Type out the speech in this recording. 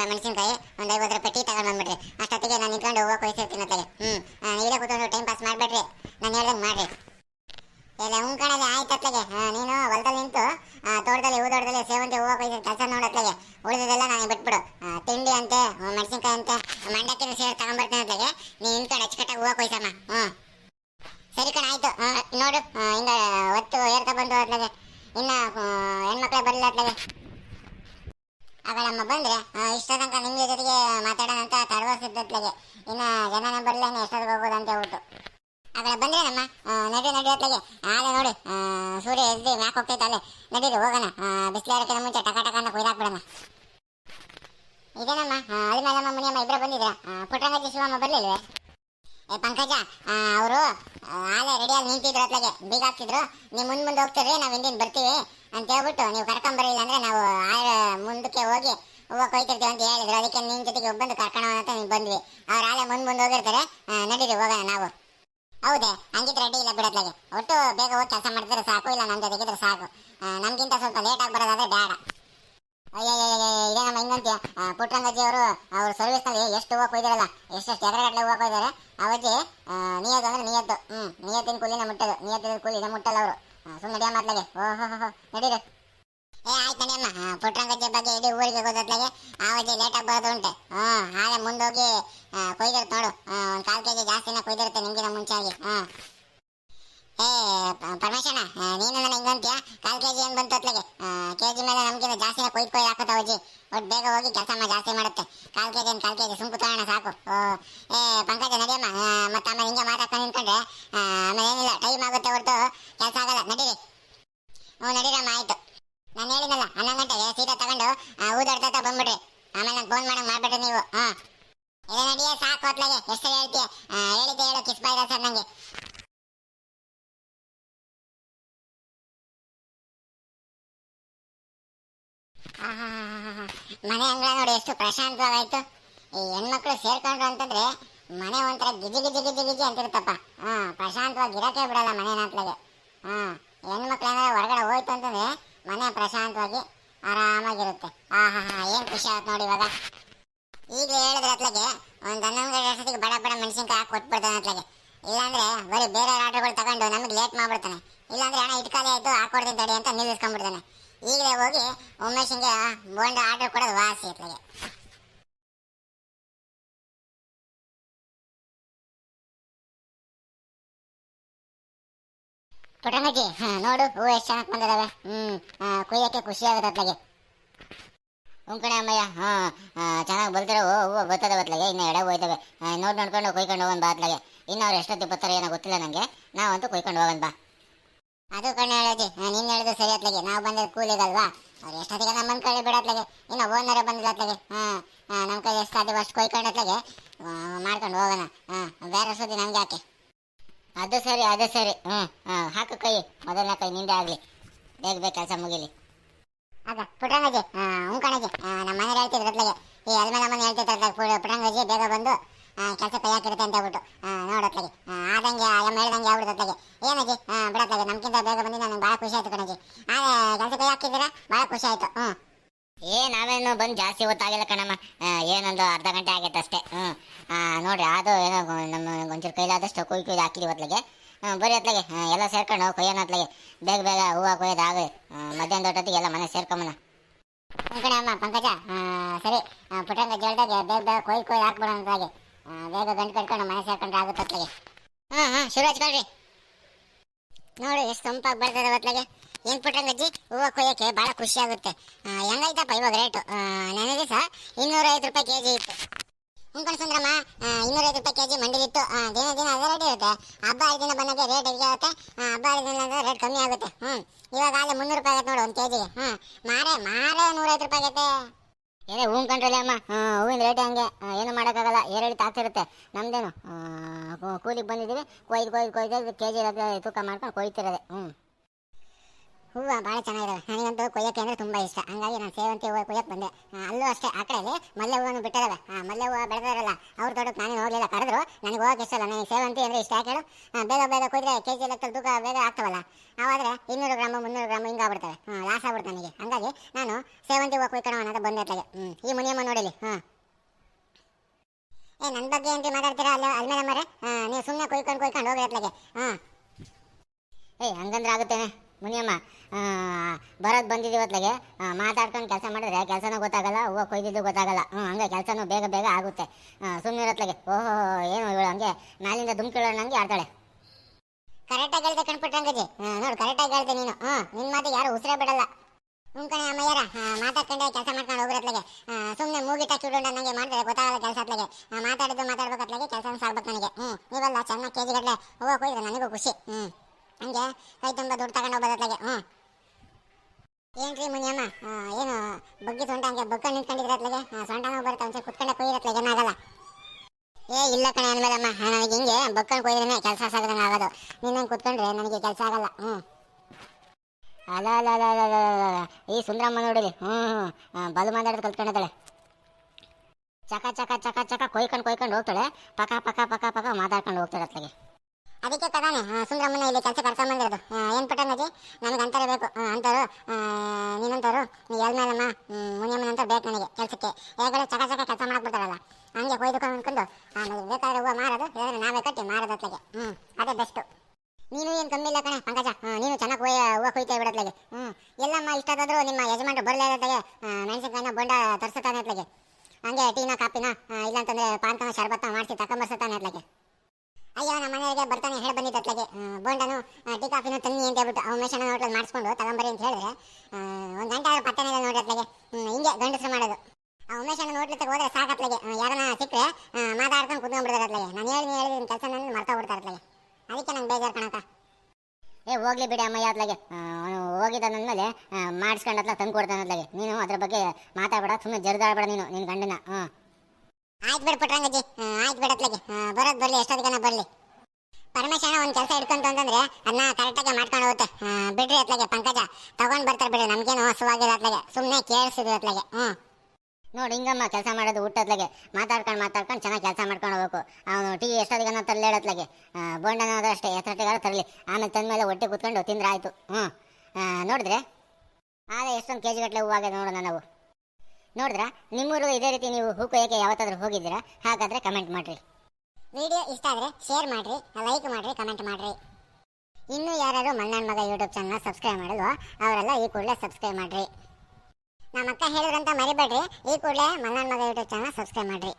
ಐವತ್ತು ಮೆಣಸಿನಕಾಯಿ, ಒಂದು ಐವತ್ತು ರೂಪಾಯಿ ಟೀ ತಗೊಂಡ್ ಬಂದ್ಬಿಡ್ರಿ. ಅಷ್ಟೊತ್ತಿಗೆ ನಾನು ನಿಂತ್ಕೊಂಡು ಹೋಗೋಕೆ ಹೋಗ್ತಿರ್ತೀನಿ ಅತ್ಲಾಗೆ ಹ್ಞೂ ಇಲ್ಲೇ ಕೂತ್ಕೊಂಡು ಟೈಮ್ ಪಾಸ್ ಮಾಡಿಬಿಡ್ರಿ. ನಾನು ಹೇಳ್ದಂಗೆ ಮಾಡ್ರಿ. ಎಲ್ಲ ಹ್ಞೂ ಕಣಲೆ ಆಯ್ತು ಅತ್ಲಾಗೆ. ನೀನು ಹೊಲದಲ್ಲಿ ನಿಂತು ತೋಟದಲ್ಲಿ, ಹೂ ತೋಟದಲ್ಲಿ ಸೇವಂತಿ ಹೂವು ಕೊಯ್ಸಿ ಕೆಲಸ ನೋಡತ್ಲಾಗೆ ಉಳಿದಿದ್ದೆಲ್ಲ ನಾನು ಬಿಟ್ಬಿಡು. ತಿಂಡಿ ಅಂತೆ ಮೆಣಸಿನ್ಕಾಯಿ ಅಂತೆ ಮಂಡಕ್ಕಿ ಸೇರಿ ತಗೊಂಡ್ಬರ್ತೀನಿ ಅತ್ಲಾಗೆ ನೀನು ನಿಂತ್ಕೊಂಡು ಅಚ್ಚುಕಟ್ಟಾಗಿ ಹೂವು ಕೊಯ್ಸಮ್ಮ ಹ್ಞೂ ಸರಿ ಕಣ ಆಯ್ತು ಆ, ನೋಡು ಆ, ಹಿಂಗ ಒತ್ತು ಏರ್ತಾ ಬಂದು ಅತ್ಲಾಗೆ ಇನ್ನ ಆ, ಹೆಣ್ಮಕ್ಳೇ ಬರಲಿಲ್ಲ ಅತ್ಲಾಗೆ ಅವಳಮ್ಮ ಬಂದ್ರೆ ಆ, ಇಷ್ಟ ತನಕ ನಿಮ್ಗೆ ಜೊತೆಗೆ ಮಾತಾಡೋಣ ಅಂತ ತಡವಸಿದ್ದತ್ಲಾಗೆ ಇನ್ನ ಜನನ ಬರಲಿಲ್ಲ ಇನ್ನು ಎಷ್ಟೊತ್ತಿಗೆ ಹೋಗೋದು ಅಂತ ಹೇಳ್ಬಿಟ್ಟು ಅವಳ ಬಂದ್ರೆ ನಮ್ಮ ನಡಿ ನಡಿ ಅತ್ಲಾಗೆ ಆಲೆ ನೋಡಿ ಆ, ಸೂರ್ಯ ಎದ್ದು ಮ್ಯಾಕ್ ಹೋಗ್ತೈತೆ ಅಲ್ಲೇ ನಡೀರಿ ಹೋಗೋಣ ಬಿಸಿಲಾರಕ್ಕಿಂತ ಮುಂಚೆ ಟಕ ಟಕ ಅಂತ ಕೊಯ್ದಾಕ್ಬಿಡೋಣ ಇದೇನಮ್ಮ ಅಳಿಮೇಲಮ್ಮ ಅಮ್ಮ ಇಬ್ಬರು ಬಂದಿದ್ರ. ಪುಟ್ಟರಂಗಜ್ಜಿ ಶಿವಮ್ಮ ಬರ್ಲಿಲ್ವೇ? ಏ, ಪಂಕಜ ಅವರು ಆಲೆ ರೆಡಿಯಾಗಿ ನಿಂತಿದ್ರು ಅತ್ಲಾಗೆ. ಬೀಗ ಹಾಕ್ತಿದ್ರು. ನೀವು ಮುಂದ್ ಮುಂದೆ ಹೋಗ್ತೀರಿ ನಾವು ಹಿಂದಿನ ಬರ್ತೀವಿ ಅಂತ ಹೇಳ್ಬಿಟ್ಟು ನೀವು ಕರ್ಕೊಂಬರಿಲ್ಲ ಅಂದ್ರೆ ನಾವು ಆಳೆ ಮುಂದಕ್ಕೆ ಹೋಗಿ ಹೂವು ಕೊಯ್ತಿರ್ತೀವಿ ಅಂತ ಹೇಳಿದ್ರು. ಅದಕ್ಕೆ ನಿನ್ನ ಜೊತೆಗೆ ಒಬ್ಬಂದು ಕರ್ಕೊಂಡು ಅಂತ ನೀವು ಬಂದ್ವಿ. ಅವ್ರು ಆಲೆ ಮುಂದ್ ಮುಂದೆ ಹೋಗಿರ್ತಾರೆ. ನಡೀರಿ, ಹೋಗೋಣ ನಾವು. ಹೌದೇ, ಹಂಗಿದ್ರೆ ರೆಡಿ ಇಲ್ಲ ಬಿಡತ್ಲಾಗೆ ಒಟ್ಟು ಬೇಗ ಹೋಗಿ ಕೆಲಸ ಮಾಡಿದ್ರೆ ಸಾಕು, ಇಲ್ಲ ನಮ್ಮ ಜೊತೆಗಿದ್ರೆ ಸಾಕು. ನಮಗಿಂತ ಸ್ವಲ್ಪ ಲೇಟ್ ಆಗಿ ಬರೋದಾದ್ರೆ ಬೇಡ. ಇದೇನಮ್ಮ ಹಿಂಗಂತೀಯ ಪುಟ್ಟರಂಗಜ್ಜಿ ಅವರು ಅವ್ರ ಸರ್ವಿಸ್ನಲ್ಲಿ ಎಷ್ಟು ಹೂವು ಕೊಯ್ದಿರಲ್ಲ ಎಷ್ಟೆಷ್ಟು ಎಕರೆಗಟ್ಟಲೆ ಹೂವು ಕೊಯ್ದಾರೆ ಅವಜ್ಜಿ ನಿಯತ್ತು ಅಂದ್ರೆ ನಿಯತ್ತು ಹ್ಮ್ ನಿಯತ್ತಿನ ಕೂಲಿನ ಮುಟ್ಟದು ನಿಯತ್ತಿನ ಕೂಲಿನ ಮುಟ್ಟಲ್ಲ ಅವರು ಸುಮ್ಮನೆ ನಡಿಯ ಮಾತ್ಲಾಗೆ ಓಹೋ ನಡೀರಿ ಏ ಆಯ್ತು ನಡಿಯಮ್ಮ ಪುಟ್ಟರಂಗಜ್ಜಿ ಬಗ್ಗೆ ಇಡೀ ಊರಿಗೆ ಗೊತ್ತತ್ಲಾಗೆ ಅವಜ್ಜಿ ಲೇಟ್ ಆಗಿ ಬರೋದು ಉಂಟೆ ಹಾ ಹಾಗೆ ಮುಂದೋಗಿ ಕೊಯ್ದಿರುತ್ತೆ ನೋಡು ಒಂದು ಕಾಲು ಕೆಜಿ ಜಾಸ್ತಿನ ಕೊಯ್ದಿರುತ್ತೆ ನಿಮ್ಗಿನ ಮುಂಚೆಯಾಗಿ ಹಾ ಏ ಪ- ಪರಮೇಶಣ್ಣ ಆ, ನೀನು ನನ್ನ ಹಿಂಗಂತೀಯ ಕಾಲ್ ಕೆಜಿ ಏನ್ ಬಂತು ಅತ್ಲಾಗೆ ಕೆಜಿ ಮೇಲೆ ನಮ್ಗಿಂತ ಜಾಸ್ತಿನ ಕೊಯ್ದು ಕೊಯ್ದು ಹಾಕತ್ತ ಅಜ್ಜಿ ಒಟ್ಟು ಬೇಗ ಹೋಗಿ ಕೆಲಸ ಜಾಸ್ತಿ ಮಾಡುತ್ತೆ ಕಾಲ್ ಕೆಜಿ ಕಾಲ್ ಕೆಜಿ ಸುಮ್ಕು ಸಾಕು. ಏ, ಪಂಕಜ, ನಡಿಯಮ್ಮ ಮತ್ತೆ ಆಮೇಲೆ ಹಿಂಗೆ ಮಾತಾಡ್ಕೊಂಡು ನಿಂತ್ಕೊಂಡ್ರೆ ಆಮೇಲೆ ಏನಿಲ್ಲ ಟೈಮ್ ಆಗುತ್ತೆ ಹೊರತು ಕೆಲಸ ಆಗಲ್ಲ. ನಡೀರಿ. ಹ್ಞೂ ನಡೀರಮ್ಮ, ಆಯ್ತು. ನಾನು ಹೇಳಿದ್ನಲ್ಲ, ಹನ್ನೊಂದು ಗಂಟೆಗೆ ಸೀದಾ ತಗೊಂಡು ಊದಾಡ್ತಾ ಬಂದ್ಬಿಡ್ರಿ. ಆಮೇಲೆ ನಾನು ಫೋನ್ ಮಾಡಂಗೆ ಮಾಡ್ಬಿಡ್ರಿ ನೀವು. ಹಾಂ. ಇಲ್ಲ ನಡಿಯೇ, ಸಾಕು ಹೊತ್ಲಾಗೆ ಎಷ್ಟು ಹೇಳ್ತೀಯ? ಹೇಳಿದ್ದೆ ಹೇಳು, ಕಿಸ್ ಬಾಯ್ದ ಸರ್ ನನಗೆ ಮನೆ ಅಂಗಳ ನೋಡಿ ಎಷ್ಟು ಪ್ರಶಾಂತವಾಗಾಯ್ತು ಈ ಹೆಣ್ಮಕ್ಳು ಸೇರ್ಕೊಂಡ್ರು ಅಂತಂದ್ರೆ ಮನೆ ಒಂಥರ ಗಿಜಿ ಗಿಜಿ ಗಿಜಿ ಗಿಜಿ ಅಂತಿರುತ್ತಪ್ಪ. ಹಾ, ಪ್ರಶಾಂತವಾಗಿ ಇರಕ್ಕೆ ಬಿಡಲ್ಲ ಮನೆ ನಾತ್ಲಾಗೆ. ಹಾ, ಹೆಣ್ಮಕ್ಳು ಏನಾದ್ರು ಹೊರಗಡೆ ಹೋಯ್ತು ಅಂತಂದ್ರೆ ಮನೆ ಪ್ರಶಾಂತವಾಗಿ ಆರಾಮಾಗಿರುತ್ತೆ. ಆಹಾ ಹಾ ಏನ್ ಖುಷಿ ಆಗುತ್ತೆ ನೋಡಿ ಇವಾಗ. ಈಗಲೇ ಹೇಳಿದ್ರೆ ಅತ್ಲಾಗೆ ಒಂದು ಹನ್ನೊಂದು ಗಂಟೆ ಅಷ್ಟೊತ್ತಿಗೆ ಬಡ ಬಡ ಮೆಣಸಿನ್ಕಾಯಿ ಹಾಕಿ ಕೊಟ್ಬಿಡ್ತಾನೆ ಅತ್ಲಾಗೆ ಇಲ್ಲಾಂದ್ರೆ ಬರೀ ಬೇರೆ ಆರ್ಡರ್ಗಳು ತಗೊಂಡು ನಮಗೆ ಲೇಟ್ ಮಾಡ್ಬಿಡ್ತಾನೆ ಇಲ್ಲಾಂದ್ರೆ ಹಣ ಇಟ್ಕಾಲೆ ಆಯ್ತು ಹಾಕೊಡ್ತೀನಿ ತಡಿ ಅಂತ ನಿಲ್ಲಿಸ್ಕೊಂಡ್ಬಿಡ್ತಾನೆ ಈಗಲೇ ಹೋಗಿ ಉಮೇಶಿಂಗೆ ಬೋಂಡ ಆರ್ಡರ್ ಕೊಡೋದು ವಾಸಿ ಅತ್ಲಾಗೆ ಹಾ, ನೋಡು ಹೂವು ಎಷ್ಟು ಚೆನ್ನಾಗಿ ಬಂದಿದಾವೆ. ಹ್ಮ್ ಕುಯ್ಯಕ್ಕೆ ಖುಷಿ ಆಗುತ್ತೆ ಅತ್ಲಾಗೆ ಹ್ಞೂ ಕಣೆ ಅಮ್ಮಯ್ಯ ಹಾ ಚೆನ್ನಾಗಿ ಬಲ್ತಿರೋ ಹೂವು ಬರ್ತದೆ ಬತ್ಲಾಗೆ ಇನ್ನು ಎಡೆ ಹೋಯ್ತವೆ ನೋಡಿ ನೋಡ್ಕೊಂಡು ಕುಯ್ಕೊಂಡು ಹೋಗೋಣ ಬಾತ್ಲಾಗೆ ಇನ್ನು ಅವ್ರು ಎಷ್ಟೊತ್ತಿಗೆ ಬರ್ತಾರೆ ಏನೋ ಗೊತ್ತಿಲ್ಲ ನನಗೆ ನಾವಂತೂ ಕುಯ್ಕೊಂಡು ಹೋಗೋಣ ಬಾ. ಅದು ಕಣ್ಣು ಹೇಳಜ್ಜಿ ನೀನು ಹೇಳಿದ್ದು ಸರಿ ಅತ್ಲಾಗೆ ನಾವು ಬಂದಿದ್ದು ಕೂಲಿಗಲ್ವಾ ಅವ್ರು ಎಷ್ಟೊತ್ತಿಗೆ ನಮ್ಮ ಕಡೆ ಬಿಡತ್ಲಾಗೆ ಇನ್ನು ಓನರೇ ಬಂದಿಲ್ಲ ಅತ್ಲಾಗೆ ಹಾಂ ನಮ್ಮ ಕೈ ಎಷ್ಟು ಸಾಧ್ಯವೋ ಅಷ್ಟು ಕೊಯ್ಕೊಂಡು ಅತ್ಲಾಗೆ ಮಾಡ್ಕೊಂಡು ಹೋಗೋಣ. ಹಾಂ ಬೇರೆ ಸುದ್ದಿ ನಮ್ಗೆ ಯಾಕೆ? ಅದು ಸರಿ ಅದು ಸರಿ. ಹ್ಞೂ ಹಾಂ ಹಾಕು ಕೈ. ಮೊದಲನೇ ಕೈ, ನಿಂದೆ ಆಗಲಿ. ಬೇಗ ಬೇಗ ಕೆಲಸ ಮುಗಿಲಿ. ಅದ ಪುಟ್ಟರಂಗಜ್ಜಿ ಹ್ಞೂ ಕಣಜ್ಜಿ ನಮ್ಮ ಮನೇಲಿ ಹೇಳ್ತಿದ್ರು ಅತ್ಲಾಗೆ ಈ ಅಲ್ಮೇಲೆ ಮನೆ ಹೇಳ್ತಿರ್ತಾರೆ ಪುಟ್ಟರಂಗಜ್ಜಿ ಬೇಗ ಬಂದು ಕೆಲಸ ಕೈ ಅಂತ ಹೇಳ್ಬಿಟ್ಟು. ನೋಡತ್ಲಾಗೆ ಆದಂಗೆ ಅಮ್ಮ ಹೇಳ್ದಂಗೆ ಆಗ್ಬಿಡುತ್ತೆ ಅತ್ಲಾಗೆ ಏನಜ್ಜಿ? ಬಿಡತ್ಲಾಗೆ ನಮ್ಗಿಂತ ಬೇಗ ಬಂದು ನನಗೆ ಭಾಳ ಖುಷಿ ಆಯ್ತು ಕಣಜ್ಜಿ. ಕೆಲಸ ಕೈ ಹಾಕಿದ್ರೆ ಭಾಳ ಖುಷಿ ಆಯ್ತು. ಹ್ಞೂ ಏ, ನಾವೇನು ಬಂದು ಜಾಸ್ತಿ ಗೊತ್ತಾಗಿಲ್ಲ ಕಣಮ್ಮ. ಏನೊಂದು ಅರ್ಧ ಗಂಟೆ ಆಗೈತೆ ಅಷ್ಟೇ ಹ್ಞೂ ನೋಡ್ರಿ, ಅದು ಏನೋ ನಮ್ಮ ಒಂಚೂರು ಕೈಲಾದಷ್ಟು ಕುಯ್ ಕುಯ್ದು ಹಾಕಿದ್ವಿ ಹ್ಞೂ ಬರೀ ಹೊತ್ಲಾಗೆ. ಎಲ್ಲ ಸೇರ್ಕೊಂಡು ಕೊಯ್ಯೋಣ ಹೊತ್ಲಾಗೆ. ಬೇಗ ಬೇಗ ಹೂವು ಕೊಯ್ಯೋದು ಆಗಲಿ. ಮಧ್ಯಾಹ್ನ ಎಲ್ಲ ಮನೆ ಸೇರ್ಕೊಂಬನ ಕಣೆ, ಅಮ್ಮ, ಪಂಕಜ. ಸರಿ. ಪುಟ್ಟಂಗ ಜಲ್ದಾಗೆ ಬೇಗ ಬೇಗ ಕೊಯ್ ಕೊಯ್ ಹಾಕ್ಬಿಡೋಣ ಹಾಗೆ. ಬೇಗ ಗಂಟು ಕಟ್ಕೊಂಡು ಮನೆ ಸೇರ್ಕೊಂಡು ಆಗುತ್ತೆ ಹೊತ್ಲಾಗೆ. ಹಾಂ ಹಾಂ ಶುರು ಹಚ್ಕೊಳ್ರಿ ನೋಡಿ ಎಷ್ಟು ತಂಪಾಗಿ ಬರ್ತದೆ ಹೊತ್ಲಾಗೆ. ಏನ್ ಪುಟ್ಟಂಗಜ್ಜಿ ಹೂವು ಕೊಯ್ಯಕ್ಕೆ ಭಾಳ ಖುಷಿ ಆಗುತ್ತೆ. ಹೆಂಗೈತಪ್ಪ ಇವಾಗ ರೇಟು ನೆನೆ ದಿವಸ ಇನ್ನೂರೈವತ್ತು ರೂಪಾಯಿ ಕೆ ಜಿ ಇತ್ತು ಉಂಕೊಂಡು ಸುಂದ್ರಮ್ಮ ಇನ್ನೂರೈವತ್ತು ರೂಪಾಯಿ ಕೆ ಜಿ ಮಂಡಿಲಿತ್ತು ದಿನ ದಿನ ಅದೇ ರೇಟ್ ಇರುತ್ತೆ. ಹಬ್ಬ ಹರಿದಿನ ಬಂದಾಗ ರೇಟ್ ಹೆಚ್ಚಿಗೆ ಆಗುತ್ತೆ. ಹಬ್ಬ ಹರಿದಿನ ಅಂದ್ರೆ ರೇಟ್ ಕಮ್ಮಿ ಆಗುತ್ತೆ. ಹ್ಞೂ ಇವಾಗ ಅಲ್ಲಿ ಮುನ್ನೂರು ರೂಪಾಯಿ ಆಗತ್ತೆ ನೋಡು ಒಂದು ಕೆ ಜಿಗೆ ಹ್ಞೂ ಮಾರೆ ಮಾರೆ ನೂರೈವತ್ತು ರೂಪಾಯಿ ಆಗೈತೆ ಏನೇ ಹೂವು ಕಂಡ್ರಲ್ಲ ಅಮ್ಮ ಹೂವಿನ ರೇಟ್ ಹಂಗೆ? ಏನು ಮಾಡೋಕ್ಕಾಗಲ್ಲ, ಏರಿಳಿತ ತಾಗ್ತಿರುತ್ತೆ ನಮ್ದೇನು ಕೂಲಿಗೆ ಬಂದಿದ್ದೀವಿ, ಕೊಯ್ದು ಕೊಯ್ದು ಕೊಯ್ದು ಕೆ ಜಿ ತೂಕ ಮಾಡ್ಕೊಂಡು ಕೊಯ್ತಿರೋದೆ. ಹ್ಞೂ ಹೂವು ಭಾಳ ಚೆನ್ನಾಗಿದ್ದಾವೆ ನನಗಂತೂ ಕೊಯ್ಯಕ್ಕೆ ಅಂದರೆ ತುಂಬ ಇಷ್ಟ. ಹಂಗಾಗಿ ನಾನು ಸೇವಂತಿ ಹೂವು ಕೊಯ್ಯಕ್ಕೆ ಬಂದೆ. ಅಲ್ಲೂ ಅಷ್ಟೇ, ಆ ಕಡೆಯಲ್ಲಿ ಮಲ್ಲೆ ಹೂವನ್ನು ಬಿಟ್ಟಿದ್ದಾವೆ ಮಲ್ಲೆ ಹೂವು ಬೆಳೆದಾರಲ್ಲ, ಅವ್ರ ತೋಟಕ್ಕೆ ನಾನೇ ಹೋಗಲಿಲ್ಲ ಕರೆದ್ರು. ನನಗೆ ಹೋಗಕ್ಕೆ ಇಷ್ಟಲ್ಲ ನನಗೆ ಸೇವಂತಿ ಅಂದರೆ ಇಷ್ಟ. ಯಾಕೆ ಬೇಗ ಬೇಗ ಕೊಯ್ದ್ರೆ ಕೆ ಜಿ ಲೆಕ್ಕ ತೂಕ ಬೇಗ ಆಗ್ತಾವಲ್ಲ. ಆವಾದರೆ ಇನ್ನೂರು ಗ್ರಾಮ್, ಮುನ್ನೂರು ಗ್ರಾಮ್ ಹಿಂಗೆ ಆಗ್ಬಿಡ್ತವೆ. ಹಾಂ, ಲಾಸ್ ಆಗ್ಬಿಡ್ತು ನನಗೆ. ಹಂಗಾಗಿ ನಾನು ಸೇವಂತಿ ಹೂವು ಕೊಯ್ಕೋಣ ಅಂತ ಬಂದೆ ತಲೆ ಹ್ಞೂ ಈ ಮುನಿಯಮ್ಮ ನೋಡಿಲಿ. ಹಾಂ. ಏ ನನ್ನ ಬಗ್ಗೆ ಅಂತ ಮಾತಾಡ್ತೀರಾ ಅಲ್ಲ ಅಲ್ಮೇಲೆ ಮರೆ ನೀವು ಸುಮ್ಮನೆ ಕೊಯ್ಕೊಂಡು ಕೊಯ್ಕೊಂಡು ಹೋಗಿ ಅತ್ಲಾಗೆ. ಹಾಂ. ಏಯ್, ಹಂಗಂದ್ರೆ ಆಗುತ್ತೇನೆ? ಮುನಿಯಮ್ಮ ಬರೋದು ಬಂದಿದ್ದೀವಿ ಹೊತ್ಲಾಗೆ ಮಾತಾಡ್ಕೊಂಡು ಕೆಲಸ ಮಾಡಿದ್ರೆ ಕೆಲಸನೂ ಗೊತ್ತಾಗಲ್ಲ, ಹೂವು ಕೊಯ್ದಿದ್ದು ಗೊತ್ತಾಗಲ್ಲ. ಹ್ಞೂ ಹಂಗೆ ಕೆಲಸನೂ ಬೇಗ ಬೇಗ ಆಗುತ್ತೆ. ಸುಮ್ಮನೆ ಇರತ್ಲಾಗೆ ಓಹೋ, ಏನು ಇವಳು ಹಂಗೆ ಮ್ಯಾಲಿಂದ ದುಮ್ಕಿಳೋಣ ಹಂಗೆ ಆಡ್ತಾಳೆ ಕರೆಕ್ಟಾಗಿ ಹೇಳ್ದೆ ಕಣ್ಬಿಟ್ರಂಗಜಿ ನೋಡು ಕರೆಕ್ಟಾಗಿ ಹೇಳ್ದೆ ನೀನು. ಹ್ಞೂ ನಿನ್ನ ಮಾತಿಗೆ ಯಾರು ಉಸಿರೇ ಬಿಡಲ್ಲ. ಹ್ಞೂ ಕಣೆ ಅಮ್ಮಯ್ಯರ ಮಾತಾಡ್ಕೊಂಡೆ ಕೆಲಸ ಮಾಡ್ಕೊಂಡು ಹೋಗಿರತ್ಲಾಗೆ ಸುಮ್ಮನೆ ಮೂಗಿಟ್ಟ ಚೂಡೋಣ ನನಗೆ ಮಾಡಿದ್ರೆ ಗೊತ್ತಾಗಲ್ಲ ಕೆಲಸ ಅತ್ಲಾಗೆ ಮಾತಾಡಿದ್ದು ಮಾತಾಡ್ಬೇಕತ್ಲಾಗೆ ಕೆಲಸ ಸಾಗ್ಬೇಕು ನನಗೆ. ಹ್ಞೂ ನೀವಲ್ಲ ಚೆನ್ನಾಗಿ ಕೆ ಜಿ ಗಟ್ಟಲೆ ಹೂವು ಕೊಯ್ದ್ರೆ ನನಗೂ ಖುಷಿ. ಹ್ಞೂ ಹಂಗೆ ಕೈ ತುಂಬ ದುಡ್ಡು ತಗೊಂಡು ಹೋಗೋದತ್ಲಾಗೆ ಹ್ಞೂ ಏನ್ರಿ ಮುನಿಯಮ್ಮ? ಏನು ಬಗ್ಗಿ ಸೊಂಟ ಹಂಗೆ ಬಗ್ಕೊಂಡು ನಿಂತ್ಕೊಂಡಿದ್ರೆ ಅತ್ಲಾಗೆ? ಸೊಂಟ ನೋವು ಬರುತ್ತೆ ಒಂದ್ಸಲ ಕುತ್ಕೊಂಡೆ ಕೊಯ್ಯಿರತ್ಲಾಗೆ ಏನಾಗಲ್ಲ ಏ, ಇಲ್ಲ ಕಣೆ ಅನ್ಬೇಡಮ್ಮ. ನನಗೆ ಹಿಂಗೆ ಬಗ್ಕೊಂಡು ಕೊಯ್ದ್ರೆ ಕೆಲಸ ಸಾಗದಂಗೆ ಆಗೋದು. ನೀನು ಕುತ್ಕೊಂಡ್ರೆ ನನಗೆ ಕೆಲಸ ಆಗಲ್ಲ. ಹ್ಞೂ ಅಲ್ಲ ಅಲ್ಲ ಅಲ್ಲ ಅಲ್ಲ ಅಲ್ಲ. ಈ ಸುಂದರಮ್ಮ ನೋಡಿಲಿ ಹ್ಞೂ ಹ್ಞೂ ಬಲು ಮಾತಾಡೋದು ಕಲ್ತ್ಕೊಂಡಿದ್ದಾಳೆ ಚಕ ಚಕ ಚಕ ಚಕ, ಕೊಯ್ಕೊಂಡು ಕೊಯ್ಕೊಂಡು ಹೋಗ್ತಾಳೆ. ಪಕ ಪಕ ಪಕ ಪಕ ಮಾತಾಡ್ಕೊಂಡು ಹೋಗ್ತಾಳೆ ಅತ್ಲಾಗೆ. ಅದಕ್ಕೆ ತಗಾನೆ ಸುಂದ್ರಮ್ಮನ ಇಲ್ಲಿ ಕೆಲಸ ಕರ್ಕೊಂಬಂದಿರೋದು ಏನು ಪಟ್ಟಣಜಿ ನನಗೆ ಅಂತಾರೆ ಬೇಕು. ಅಂತಾರು? ನೀನಂತಾರು? ಎಲ್ಮೇಲಮ್ಮ ಮುನಿಯಮ್ಮನ ಅಂತ ಬೇಕು ನನಗೆ ಕೆಲಸಕ್ಕೆ. ಹೇಗೆ ಚಕ ಚಕ ಕೆಲಸ ಮಾಡ್ಬಿಡ್ತಾರಲ್ಲ. ಹಂಗೆ ಕೊಯ್ದುಕೊಂಡು ಅಂದ್ಕೊಂಡು ಆಮೇಲೆ ಬೇಕಾದ್ರೆ ಹೂವು ಮಾರೋದು ಹೇಳಿದ್ರೆ ನಾವೇ ಕಟ್ಟಿ ಮಾರೋದು ಅತ್ಲಾಗೆ. ಹ್ಞೂ ಅದೇ ಬೆಸ್ಟು ನೀನು ಏನು ಕಮ್ಮಿ ಇಲ್ಲ ಕಣೆ, ಪಂಕಜ. ನೀನು ಚೆನ್ನಾಗಿ ಕೊಯ್ಯ ಹೂವು ಕೊಯ್ತಾ ಬಿಡತ್ಲಾಗೆ ಹ್ಞೂ ಎಲ್ಲಮ್ಮ ಇಷ್ಟದಾದ್ರು ನಿಮ್ಮ ಯಜಮಾನ್ರು ಬರಲೇದಾಗೆ ಮೆಣಸಿನ್ಕಾಯಿನ, ಬೋಂಡ ತರಿಸ್ತಾನೆ ಅತ್ಲಾಗೆ. ಹಂಗೆ ಟೀನ ಕಾಪಿನ ಇಲ್ಲ ಇಲ್ಲಾಂತಂದ್ರೆ ಪಾನ್ಕನ ಶರ್ಬತ್ತ ಮಾಡಿಸಿ ತಗೊಂಬರ್ಸುತ್ತಾನೆ ಅತ್ಲಾಗೆ. ಅಯ್ಯೋ, ನಮ್ಮ ಮನೆಯವರಿಗೆ ಬರ್ತಾನೆ ಹೇಳಿ ಬಂದಿದ್ದ ಅತ್ಲಾಗೆ ಬೋಂಡನು ಟೀ ಕಾಫಿನ ತನ್ನಿ ಅಂತ ಹೇಳ್ಬಿಟ್ಟು ಅವ್ನ ಮೇಷನ ಹೋಟ್ಲಲ್ಲಿ ಮಾಡಿಸ್ಕೊಂಡು ತಗೊಂಬರಿ ಅಂತ ಹೇಳಿದ್ರೆ ಒಂದು ಗಂಟೆ ಆದ್ರೂ ಪಟ್ಟಣ ಇಲ್ಲ ನೋಡಿ ಅತ್ಲಾಗೆ ಹಿಂಗೆ ಗಂಡಸರು ಮಾಡೋದು. ಆ ಉಮೇಶನ ನೋಡ್ಲಿಕ್ಕೆ ಹೋದ್ರೆ ಸಾಕತ್ಲಾಗೆ ಯಾರನ್ನ ಸಿಕ್ಕರೆ ಮಾತಾಡ್ಕೊಂಡು ಕುತ್ಕೊಂಡ್ಬಿಡ್ತಾರೆ ಅತ್ಲಾಗೆ ನಾನು ಹೇಳಿ ಹೇಳಿದ ಕೆಲಸ ನನ್ನ ಮರ್ತಾ ಬಿಡ್ತಾರೆ ಅತ್ಲಾಗೆ ಅದಕ್ಕೆ ನಂಗೆ ಬೇಜಾರು ಕಣಕ ಏ, ಹೋಗ್ಲಿ ಬಿಡಿ ಅಮ್ಮ ಅತ್ಲಾಗೆ ಅವನು ಹೋಗಿದ್ದ ಮೇಲೆ ಮಾಡಿಸ್ಕೊಂಡು ಅತ್ಲಾಗ ತಂದು ಕೊಡ್ತಾನೆ ಅತ್ಲಾಗೆ ನೀನು ಅದ್ರ ಬಗ್ಗೆ ಮಾತಾಡಬೇಡ ಸುಮ್ಮನೆ ಜರ್ದಾಡ್ಬೇಡ ನೀನು ನಿನ್ನ ಗಂಡನ ಹ್ಞೂ ಆಯ್ತು ಬಿಡ ಪುಟ್ರಂಗಜ್ಜಿ. ಆಯ್ತು ಬಿಡ ಅತ್ಲಾಗೆ ಬರೋದು ಬರಲಿ ಎಷ್ಟೊತ್ತಿಗೆ ಬರಲಿ ಪರಮೇಶನ ಒಂದು ಕೆಲಸ ಹಿಡ್ಕೊಂತ ಅಂತಂದ್ರೆ ಅದನ್ನ ಕರೆಕ್ಟಾಗಿ ಮಾಡ್ಕೊಂಡು ಹೋಗುತ್ತೆ ಆ, ಬಿಡ್ರಿ ಅತ್ಲಾಗೆ ಪಂಕಜ ತಗೊಂಡ್ ಬರ್ತಾರೆ ಬಿಡ್ರಿ ನಮ್ಗೇನು ಹಸುವಾಗಿಲ್ಲ ಅತ್ಲಾಗೆ ಕೇಳಿಸಿದ್ವಿ ಅತ್ಲಾಗೆ ಹ್ಞೂ ನೋಡಿ, ಹಿಂಗಮ್ಮ ಕೆಲಸ ಮಾಡೋದು ಊಟದ್ಲಾಗೆ ಮಾತಾಡ್ಕೊಂಡು ಮಾತಾಡ್ಕೊಂಡು ಚೆನ್ನಾಗಿ ಕೆಲಸ ಮಾಡ್ಕೊಂಡು ಹೋಗ್ಬೇಕು. ಅವನು ಟೀ ಎಷ್ಟೊತ್ತಿಗೆ ತರಲಿ ಹೇಳತ್ಲಾಗೆ ಬೋಂಡನಾದ್ರೂ ಅಷ್ಟೇ, ಎಷ್ಟೊತ್ತಿಗಾರ ತರಲಿ. ಆಮೇಲೆ ತಂದ ಮೇಲೆ ಹೊಟ್ಟೆ ಕೂತ್ಕೊಂಡು ತಿಂದ್ರೆ ಆಯಿತು ಹ್ಞೂ ನೋಡಿದ್ರೆ ಆದರೆ ಎಷ್ಟೊಂದು ಕೆ ಜಿ ಗಟ್ಟಲೆ ಹೂವಾಗಿದೆ ನೋಡೋಣ ನಾವು. ನೋಡಿದ್ರ? ನಿಮ್ಮೂರು ಇದೇ ರೀತಿ ನೀವು ಹೂ ಏಕೆ ಯಾವತ್ತಾದ್ರೂ ಹೋಗಿದ್ದೀರಾ? ಹಾಗಾದ್ರೆ ಕಮೆಂಟ್ ಮಾಡಿರಿ. ವಿಡಿಯೋ ಇಷ್ಟ ಆದರೆ ಶೇರ್ ಮಾಡಿರಿ ಲೈಕ್ ಮಾಡಿರಿ ಕಮೆಂಟ್ ಮಾಡಿರಿ. ಇನ್ನೂ ಯಾರಾದರೂ ಮಲ್ನಾಡ್ ಮಗ ಯೂಟ್ಯೂಬ್ ಚಾನಲ್ನ ಸಬ್ಸ್ಕ್ರೈಬ್ ಮಾಡಲ್ವೋ, ಅವರೆಲ್ಲ ಈ ಕೂಡಲೇ ಸಬ್ಸ್ಕ್ರೈಬ್ ಮಾಡಿರಿ. ನಮ್ಮ ಅಕ್ಕ ಹೇಳಿದ್ರಂತ ಮರಿಬೇಡ್ರಿ. ಈ ಕೂಡಲೇ ಮಣ್ಣಾನ್ ಮಗ ಯೂಟ್ಯೂಬ್ ಚಾನಲ್ ಸಬ್ಸ್ಕ್ರೈಬ್ ಮಾಡಿರಿ.